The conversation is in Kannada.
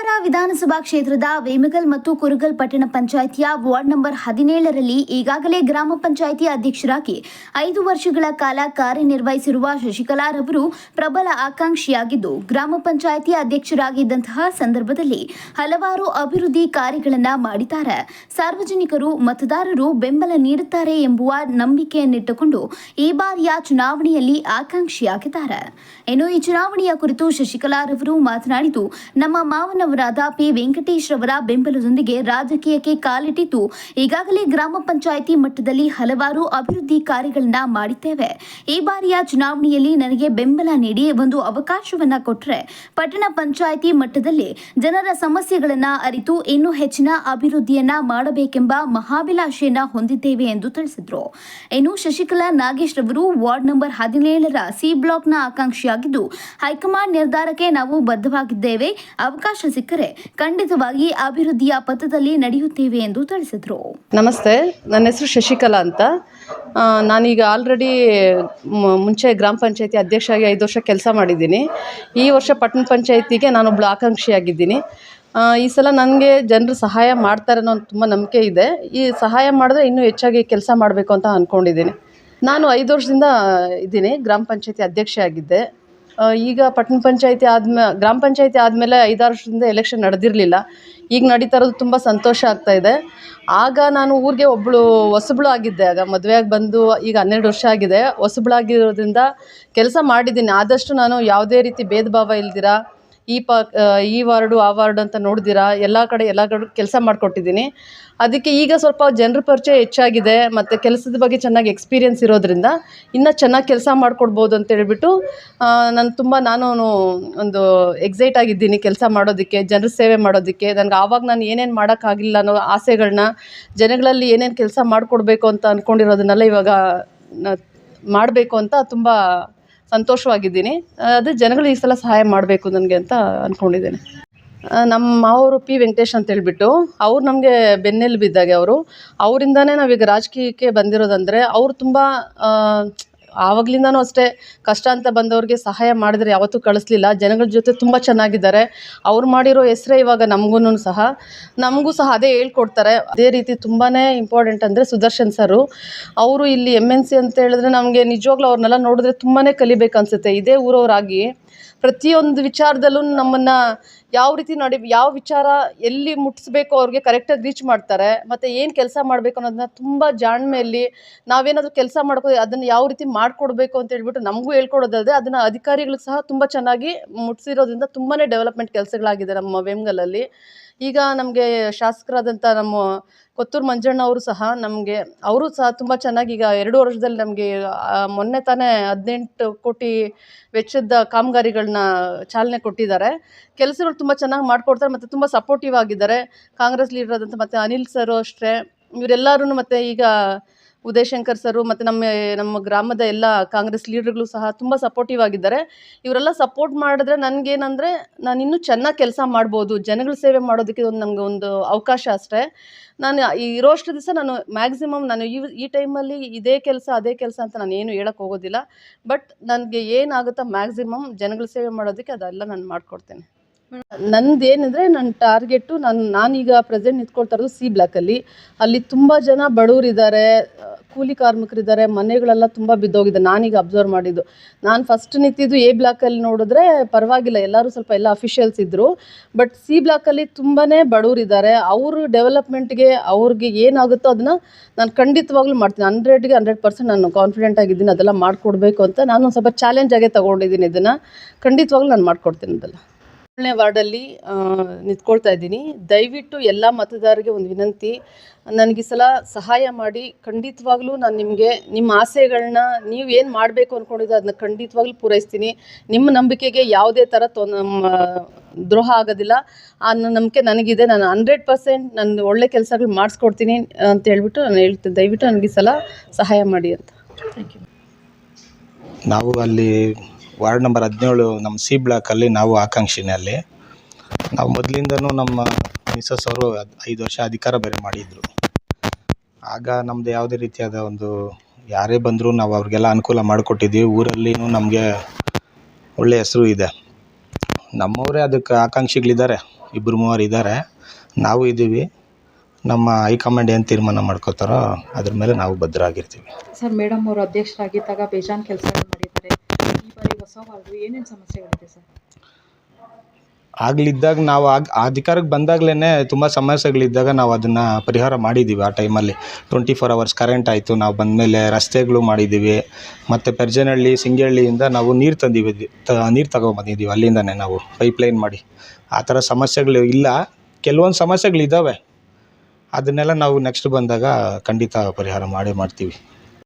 ಕೋಲಾರ ವಿಧಾನಸಭಾ ಕ್ಷೇತ್ರದ ವೇಮಗಲ್ ಮತ್ತು ಕುರುಗಲ್ ಪಟ್ಟಣ ಪಂಚಾಯಿತಿಯ ವಾರ್ಡ್ ನಂಬರ್ ಹದಿನೇಳರಲ್ಲಿ ಈಗಾಗಲೇ ಗ್ರಾಮ ಪಂಚಾಯಿತಿ ಅಧ್ಯಕ್ಷರಾಗಿ ಐದು ವರ್ಷಗಳ ಕಾಲ ಕಾರ್ಯನಿರ್ವಹಿಸಿರುವ ಶಶಿಕಲಾರವರು ಪ್ರಬಲ ಆಕಾಂಕ್ಷಿಯಾಗಿದ್ದು, ಗ್ರಾಮ ಪಂಚಾಯಿತಿ ಅಧ್ಯಕ್ಷರಾಗಿದ್ದಂತಹ ಸಂದರ್ಭದಲ್ಲಿ ಹಲವಾರು ಅಭಿವೃದ್ಧಿ ಕಾರ್ಯಗಳನ್ನು ಮಾಡಿದ್ದಾರೆ. ಸಾರ್ವಜನಿಕರು, ಮತದಾರರು ಬೆಂಬಲ ನೀಡುತ್ತಾರೆ ಎಂಬುವ ನಂಬಿಕೆಯನ್ನಿಟ್ಟುಕೊಂಡು ಈ ಬಾರಿಯ ಚುನಾವಣೆಯಲ್ಲಿ ಆಕಾಂಕ್ಷಿಯಾಗಿದ್ದಾರೆ. ಇನ್ನು ಈ ಚುನಾವಣೆಯ ಕುರಿತು ಶಶಿಕಲಾರವರು ಮಾತನಾಡಿದ್ದು, ನಮ್ಮ ಮಾವನವರಾದ ಪಿ ವೆಂಕಟೇಶ್ ರವರ ಬೆಂಬಲದೊಂದಿಗೆ ರಾಜಕೀಯಕ್ಕೆ ಕಾಲಿಟ್ಟಿದ್ದು ಈಗಾಗಲೇ ಗ್ರಾಮ ಪಂಚಾಯಿತಿ ಮಟ್ಟದಲ್ಲಿ ಹಲವಾರು ಅಭಿವೃದ್ಧಿ ಕಾರ್ಯಗಳನ್ನ ಮಾಡಿದ್ದೇವೆ. ಈ ಬಾರಿಯ ಚುನಾವಣೆಯಲ್ಲಿ ನನಗೆ ಬೆಂಬಲ ನೀಡಿ ಒಂದು ಅವಕಾಶವನ್ನ ಕೊಟ್ಟರೆ ಪಟ್ಟಣ ಪಂಚಾಯಿತಿ ಮಟ್ಟದಲ್ಲಿ ಜನರ ಸಮಸ್ಯೆಗಳನ್ನ ಅರಿತು ಇನ್ನೂ ಹೆಚ್ಚಿನ ಅಭಿವೃದ್ಧಿಯನ್ನ ಮಾಡಬೇಕೆಂಬ ಮಹಾಭಿಲಾಷೆಯನ್ನ ಹೊಂದಿದ್ದೇವೆ ಎಂದು ತಿಳಿಸಿದರು. ಇನ್ನು ಶಶಿಕಲಾ ನಾಗೇಶ್ ರವರು ವಾರ್ಡ್ ನಂಬರ್ ಹದಿನೇಳರ ಸಿ ಬ್ಲಾಕ್ನ ಆಕಾಂಕ್ಷಿಯಾಗಿದ್ದು ಹೈಕಮಾಂಡ್ ನಿರ್ಧಾರಕ್ಕೆ ನಾವು ಬದ್ಧವಾಗಿದ್ದೇವೆ. ಅವಕಾಶ ಸಿಕ್ಕರೆ ಖಂಡಿತವಾಗಿ ಅಭಿವೃದ್ಧಿಯ ಪಥದಲ್ಲಿ ನಡೆಯುತ್ತೇವೆ ಎಂದು ತಿಳಿಸಿದರು. ನಮಸ್ತೆ, ನನ್ನ ಹೆಸರು ಶಶಿಕಲಾ ಅಂತ. ನಾನೀಗ ಆಲ್ರೆಡಿ ಮುಂಚೆ ಗ್ರಾಮ ಪಂಚಾಯತಿ ಅಧ್ಯಕ್ಷರಾಗಿ ಐದು ವರ್ಷ ಕೆಲಸ ಮಾಡಿದ್ದೀನಿ. ಈ ವರ್ಷ ಪಟ್ಟಣ ಪಂಚಾಯತಿಗೆ ನಾನೊಬ್ಳು ಆಕಾಂಕ್ಷಿಯಾಗಿದ್ದೀನಿ. ಈ ಸಲ ನನಗೆ ಜನರು ಸಹಾಯ ಮಾಡ್ತಾರೆ ಅನ್ನೋ ತುಂಬ ನಂಬಿಕೆ ಇದೆ. ಈ ಸಹಾಯ ಮಾಡಿದ್ರೆ ಇನ್ನೂ ಹೆಚ್ಚಾಗಿ ಕೆಲಸ ಮಾಡಬೇಕು ಅಂತ ಅಂದ್ಕೊಂಡಿದ್ದೀನಿ ನಾನು ಐದು ವರ್ಷದಿಂದ ಇದ್ದೀನಿ, ಗ್ರಾಮ ಪಂಚಾಯತಿ ಅಧ್ಯಕ್ಷೆ ಆಗಿದ್ದೆ ಈಗ ಪಟ್ಟಣ ಪಂಚಾಯಿತಿ ಆದ್ಮೇ, ಗ್ರಾಮ ಪಂಚಾಯಿತಿ ಆದಮೇಲೆ ಐದಾರು ವರ್ಷದಿಂದ ಎಲೆಕ್ಷನ್ ನಡೆದಿರಲಿಲ್ಲ. ಈಗ ನಡೀತಾ ಇರೋದು ತುಂಬ ಸಂತೋಷ ಇದೆ. ಆಗ ನಾನು ಊರಿಗೆ ಒಬ್ಬಳು ಹೊಸಬ್ಳು ಆಗಿದ್ದೆ. ಆಗ ಮದುವೆಯಾಗಿ ಬಂದು ಈಗ ಹನ್ನೆರಡು ವರ್ಷ ಆಗಿದೆ. ಹೊಸಬ್ಳಾಗಿರೋದ್ರಿಂದ ಕೆಲಸ ಮಾಡಿದ್ದೀನಿ. ಆದಷ್ಟು ನಾನು ಯಾವುದೇ ರೀತಿ ಭೇದ ಭಾವ ಇಲ್ದಿರ? ಈ ಪ ಈ ವಾರ್ಡು, ಆ ವಾರ್ಡು ಅಂತ ನೋಡ್ದಿರ? ಎಲ್ಲ ಕಡೆ ಎಲ್ಲ ಕಡೆ ಕೆಲಸ ಮಾಡಿಕೊಟ್ಟಿದ್ದೀನಿ. ಅದಕ್ಕೆ ಈಗ ಸ್ವಲ್ಪ ಜನರ ಪರಿಚಯ ಹೆಚ್ಚಾಗಿದೆ, ಮತ್ತು ಕೆಲಸದ ಬಗ್ಗೆ ಚೆನ್ನಾಗಿ ಎಕ್ಸ್ಪೀರಿಯನ್ಸ್ ಇರೋದ್ರಿಂದ ಇನ್ನೂ ಚೆನ್ನಾಗಿ ಕೆಲಸ ಮಾಡಿಕೊಡ್ಬೋದು ಅಂತ ಹೇಳ್ಬಿಟ್ಟು ನಾನು ತುಂಬ ನಾನು ಒಂದು ಎಕ್ಸೈಟ್ ಆಗಿದ್ದೀನಿ ಕೆಲಸ ಮಾಡೋದಕ್ಕೆ, ಜನರ ಸೇವೆ ಮಾಡೋದಕ್ಕೆ. ನನಗೆ ಆವಾಗ ನಾನು ಏನೇನು ಮಾಡೋಕ್ಕಾಗಿಲ್ಲ ಅನ್ನೋ ಆಸೆಗಳನ್ನ ಜನಗಳಲ್ಲಿ ಏನೇನು ಕೆಲಸ ಮಾಡಿಕೊಡ್ಬೇಕು ಅಂತ ಅಂದ್ಕೊಂಡಿರೋದನ್ನೆಲ್ಲ ಇವಾಗ ಮಾಡಬೇಕು ಅಂತ ತುಂಬ ಸಂತೋಷವಾಗಿದ್ದೀನಿ. ಅದೇ ಜನಗಳು ಈ ಸಲ ಸಹಾಯ ಮಾಡಬೇಕು ನನಗೆ ಅಂತ ಅಂದ್ಕೊಂಡಿದ್ದೇನೆ ನಮ್ಮ ಮಾವರು ಪಿ ವೆಂಕಟೇಶ್ ಅಂತ ಹೇಳಿಬಿಟ್ಟು ಅವ್ರು ನಮಗೆ ಬೆನ್ನೆಲುಬು ಬಿದ್ದಾಗೆ ಅವರು. ಅವರಿಂದನೇ ನಾವೀಗ ರಾಜಕೀಯಕ್ಕೆ ಬಂದಿರೋದಂದರೆ ಅವ್ರು ತುಂಬ ಆವಾಗಲಿಂದನೂ ಅಷ್ಟೇ ಕಷ್ಟ ಅಂತ ಬಂದವ್ರಿಗೆ ಸಹಾಯ ಮಾಡಿದ್ರೆ ಯಾವತ್ತೂ ಕಳಿಸ್ಲಿಲ್ಲ. ಜನಗಳ ಜೊತೆ ತುಂಬ ಚೆನ್ನಾಗಿದ್ದಾರೆ. ಅವ್ರು ಮಾಡಿರೋ ಹೆಸರೇ ಇವಾಗ ನಮಗೂ ಸಹ. ನಮಗೂ ಸಹ ಅದೇ ಹೇಳ್ಕೊಡ್ತಾರೆ. ಅದೇ ರೀತಿ ತುಂಬಾ ಇಂಪಾರ್ಟೆಂಟ್ ಅಂದರೆ ಸುದರ್ಶನ್ ಸರು. ಅವರು ಇಲ್ಲಿ ಎಂ ಎನ್ ಸಿ ಅಂತ ಹೇಳಿದ್ರೆ ನಮಗೆ ನಿಜವಾಗ್ಲೂ ಅವ್ರನ್ನೆಲ್ಲ ನೋಡಿದ್ರೆ ತುಂಬಾ ಕಲಿಬೇಕು ಅನ್ಸುತ್ತೆ ಇದೇ ಊರವರಾಗಿ ಪ್ರತಿಯೊಂದು ವಿಚಾರದಲ್ಲೂ ನಮ್ಮನ್ನು ಯಾವ ರೀತಿ ನಡಿ, ಯಾವ ವಿಚಾರ ಎಲ್ಲಿ ಮುಟ್ಟಿಸ್ಬೇಕು ಅವ್ರಿಗೆ ಕರೆಕ್ಟಾಗಿ ರೀಚ್ ಮಾಡ್ತಾರೆ, ಮತ್ತು ಏನು ಕೆಲಸ ಮಾಡಬೇಕು ಅನ್ನೋದನ್ನ ತುಂಬ ಜಾಣ್ಮೆಯಲ್ಲಿ ನಾವೇನಾದರೂ ಕೆಲಸ ಮಾಡ್ಕೋ, ಅದನ್ನು ಯಾವ ರೀತಿ ಮಾಡಿಕೊಡ್ಬೇಕು ಅಂತ ಹೇಳ್ಬಿಟ್ಟು ನಮಗೂ ಹೇಳ್ಕೊಡೋದಲ್ಲದೆ ಅದನ್ನು ಅಧಿಕಾರಿಗಳಿಗೆ ಸಹ ತುಂಬ ಚೆನ್ನಾಗಿ ಮುಟ್ಟಿಸಿರೋದ್ರಿಂದ ತುಂಬಾ ಡೆವಲಪ್ಮೆಂಟ್ ಕೆಲಸಗಳಾಗಿದೆ ನಮ್ಮ ವೇಮ್ಗಲಲ್ಲಿ. ಈಗ ನಮಗೆ ಶಾಸಕರಾದಂಥ ನಮ್ಮ ಕೊತ್ತೂರು ಮಂಜಣ್ಣ ಅವರು ಸಹ ನಮಗೆ, ಅವರು ಸಹ ತುಂಬ ಚೆನ್ನಾಗಿ ಈಗ ಎರಡು ವರ್ಷದಲ್ಲಿ ನಮಗೆ ಮೊನ್ನೆ ತಾನೇ ಹದಿನೆಂಟು ಕೋಟಿ ವೆಚ್ಚದ ಕಾಮಗಾರಿಗಳನ್ನ ಚಾಲನೆ ಕೊಟ್ಟಿದ್ದಾರೆ. ಕೆಲಸಗಳು ತುಂಬ ಚೆನ್ನಾಗಿ ಮಾಡಿಕೊಡ್ತಾರೆ ಮತ್ತು ತುಂಬ ಸಪೋರ್ಟಿವ್ ಆಗಿದ್ದಾರೆ. ಕಾಂಗ್ರೆಸ್ ಲೀಡರ್ ಆದಂಥ ಮತ್ತು ಅನಿಲ್ ಸರು ಅಷ್ಟೇ. ಇವರೆಲ್ಲರೂ ಮತ್ತು ಈಗ ಉದಯ್ ಶಂಕರ್ ಸರು ಮತ್ತು ನಮ್ಮ ನಮ್ಮ ಗ್ರಾಮದ ಎಲ್ಲ ಕಾಂಗ್ರೆಸ್ ಲೀಡರ್ಗಳು ಸಹ ತುಂಬ ಸಪೋರ್ಟಿವ್ ಆಗಿದ್ದಾರೆ. ಇವರೆಲ್ಲ ಸಪೋರ್ಟ್ ಮಾಡಿದ್ರೆ ನನಗೇನಂದರೆ ನಾನು ಇನ್ನೂ ಚೆನ್ನಾಗಿ ಕೆಲಸ ಮಾಡ್ಬೋದು. ಜನಗಳ ಸೇವೆ ಮಾಡೋದಕ್ಕೆ ಒಂದು ನನಗೆ ಒಂದು ಅವಕಾಶ ಅಷ್ಟೇ. ನಾನು ಇರೋಷ್ಟು ದಿವಸ ನಾನು ಮ್ಯಾಕ್ಸಿಮಮ್ ನಾನು ಈ ಈ ಟೈಮಲ್ಲಿ ಇದೇ ಕೆಲಸ, ಅದೇ ಕೆಲಸ ಅಂತ ನಾನು ಏನು ಹೇಳಕ್ಕೆ ಹೋಗೋದಿಲ್ಲ. ಬಟ್ ನನಗೆ ಏನಾಗುತ್ತೋ ಮ್ಯಾಕ್ಸಿಮಮ್ ಜನಗಳ ಸೇವೆ ಮಾಡೋದಕ್ಕೆ ಅದೆಲ್ಲ ನಾನು ಮಾಡಿಕೊಡ್ತೇನೆ. ನಂದು ಏನಂದರೆ ನನ್ನ ಟಾರ್ಗೆಟು ನಾನು, ನಾನೀಗ ಪ್ರೆಸೆಂಟ್ ನಿಂತ್ಕೊಳ್ತಾ ಇರೋದು ಸಿ ಬ್ಲಾಕಲ್ಲಿ ಅಲ್ಲಿ. ತುಂಬ ಜನ ಬಡವರಿದ್ದಾರೆ, ಕೂಲಿ ಕಾರ್ಮಿಕರಿದ್ದಾರೆ, ಮನೆಗಳೆಲ್ಲ ತುಂಬ ಬಿದ್ದೋಗಿದೆ, ನಾನೀಗ ಅಬ್ಸರ್ವ್ ಮಾಡಿದ್ದು. ನಾನು ಫಸ್ಟ್ ನಿಂತಿದ್ದು ಎ ಬ್ಲಾಕಲ್ಲಿ ನೋಡಿದ್ರೆ ಪರವಾಗಿಲ್ಲ, ಎಲ್ಲರೂ ಸ್ವಲ್ಪ ಎಲ್ಲ ಅಫಿಷಿಯಲ್ಸ್ ಇದ್ದರು ಬಟ್ ಸಿ ಬ್ಲಾಕಲ್ಲಿ ತುಂಬಾ ಬಡವರಿದ್ದಾರೆ, ಅವ್ರ ಡೆವಲಪ್ಮೆಂಟ್ಗೆ ಅವ್ರಿಗೆ ಏನಾಗುತ್ತೋ ಅದನ್ನು ನಾನು ಖಂಡಿತವಾಗ್ಲೂ ಮಾಡ್ತೀನಿ. ಹಂಡ್ರೆಡ್ಗೆ ಹಂಡ್ರೆಡ್ ಪರ್ಸೆಂಟ್ ನಾನು ಕಾನ್ಫಿಡೆಂಟ್ ಆಗಿದ್ದೀನಿ, ಅದೆಲ್ಲ ಮಾಡಿಕೊಡ್ಬೇಕು ಅಂತ ನಾನು ಸ್ವಲ್ಪ ಚಾಲೆಂಜ್ ಆಗೇ ತೊಗೊಂಡಿದ್ದೀನಿ ಇದನ್ನು. ಖಂಡಿತವಾಗ್ಲೂ ನಾನು ಮಾಡ್ಕೊಡ್ತೀನಿ ಅದೆಲ್ಲ. ಏಳನೇ ವಾರ್ಡಲ್ಲಿ ನಿಂತ್ಕೊಳ್ತಾ ಇದ್ದೀನಿ. ದಯವಿಟ್ಟು ಎಲ್ಲ ಮತದಾರರಿಗೆ ಒಂದು ವಿನಂತಿ. ನನಗೆ ಸಲ ಸಹಾಯ ಮಾಡಿ. ಖಂಡಿತವಾಗ್ಲೂ ನಾನು ನಿಮಗೆ ನಿಮ್ಮ ಆಸೆಗಳನ್ನ ನೀವು ಏನು ಮಾಡಬೇಕು ಅಂದ್ಕೊಂಡಿದ್ದು ಅದನ್ನ ಖಂಡಿತವಾಗ್ಲೂ ಪೂರೈಸ್ತೀನಿ. ನಿಮ್ಮ ನಂಬಿಕೆಗೆ ಯಾವುದೇ ಥರ ತೊ ದ್ರೋಹ ಆಗೋದಿಲ್ಲ. ಆ, ನನ್ನ ನಂಬಿಕೆ ನನಗಿದೆ. ನಾನು ಹಂಡ್ರೆಡ್ ಪರ್ಸೆಂಟ್ ನಾನು ಒಳ್ಳೆ ಕೆಲಸಗಳು ಮಾಡಿಸ್ಕೊಡ್ತೀನಿ ಅಂತ ಹೇಳ್ಬಿಟ್ಟು ನಾನು ಹೇಳ್ತೀನಿ. ದಯವಿಟ್ಟು ನನಗೆ ಸಲ ಸಹಾಯ ಮಾಡಿ ಅಂತ. ಥ್ಯಾಂಕ್ ಯು ನಾವು ಅಲ್ಲಿ ವಾರ್ಡ್ ನಂಬರ್ ಹದಿನೇಳು ನಮ್ಮ ಸಿ ಬ್ಲಾಕಲ್ಲಿ ನಾವು ಆಕಾಂಕ್ಷಿನಲ್ಲಿ. ನಾವು ಮೊದಲಿಂದನೂ ನಮ್ಮ ಮಿಸಸ್ ಅವರು ಐದು ವರ್ಷ ಅಧಿಕಾರ ಬೇರೆ ಮಾಡಿದರು. ಆಗ ನಮ್ಮದು ಯಾವುದೇ ರೀತಿಯಾದ ಒಂದು ಯಾರೇ ಬಂದರೂ ನಾವು ಅವ್ರಿಗೆಲ್ಲ ಅನುಕೂಲ ಮಾಡಿಕೊಟ್ಟಿದ್ದೀವಿ. ಊರಲ್ಲಿನೂ ನಮಗೆ ಒಳ್ಳೆಯ ಹೆಸರು ಇದೆ. ನಮ್ಮವರೇ ಅದಕ್ಕೆ ಆಕಾಂಕ್ಷಿಗಳಿದ್ದಾರೆ. ಇಬ್ಬರು ಮೂವರು ಇದ್ದಾರೆ. ನಾವು ಇದ್ದೀವಿ. ನಮ್ಮ ಹೈಕಮಾಂಡ್ ಏನು ತೀರ್ಮಾನ ಮಾಡ್ಕೋತಾರೋ ಅದ್ರ ಮೇಲೆ ನಾವು ಭದ್ರ ಆಗಿರ್ತೀವಿ ಸರ್, ಮೇಡಮ್ ಅವರು ಅಧ್ಯಕ್ಷರಾಗಿದ್ದಾಗ ಬೇಜಾನ್ ಕೆಲಸ ಹೊಸ ವಾರ್ಡು ಏನೇನು ಸಮಸ್ಯೆಗಳಿದೆ ಸರ್? ಆಗ್ಲಿದ್ದಾಗ ನಾವು ಆಗ ಅಧಿಕಾರಕ್ಕೆ ಬಂದಾಗಲೇ ತುಂಬ ಸಮಸ್ಯೆಗಳಿದ್ದಾಗ ನಾವು ಅದನ್ನು ಪರಿಹಾರ ಮಾಡಿದ್ದೀವಿ ಆ ಟೈಮಲ್ಲಿ. ಟ್ವೆಂಟಿ ಫೋರ್ ಅವರ್ಸ್ ಕರೆಂಟ್ ಆಯಿತು, ನಾವು ಬಂದಮೇಲೆ ರಸ್ತೆಗಳು ಮಾಡಿದ್ದೀವಿ ಮತ್ತು ಪೆರ್ಜನಹಳ್ಳಿ, ಸಿಂಗೇಹಳ್ಳಿಯಿಂದ ನಾವು ನೀರು ತಂದಿದ್ವಿ ತ, ನೀರು ತಗೊಂಬಂದಿದ್ದೀವಿ ಅಲ್ಲಿಂದನೇ ನಾವು ಪೈಪ್ಲೈನ್ ಮಾಡಿ. ಆ ಥರ ಸಮಸ್ಯೆಗಳು ಇಲ್ಲ, ಕೆಲವೊಂದು ಸಮಸ್ಯೆಗಳಿದ್ದಾವೆ ಅದನ್ನೆಲ್ಲ ನಾವು ನೆಕ್ಸ್ಟ್ ಬಂದಾಗ ಖಂಡಿತ ಪರಿಹಾರ ಮಾಡೇ, ಮಾಡ್ತೀವಿ.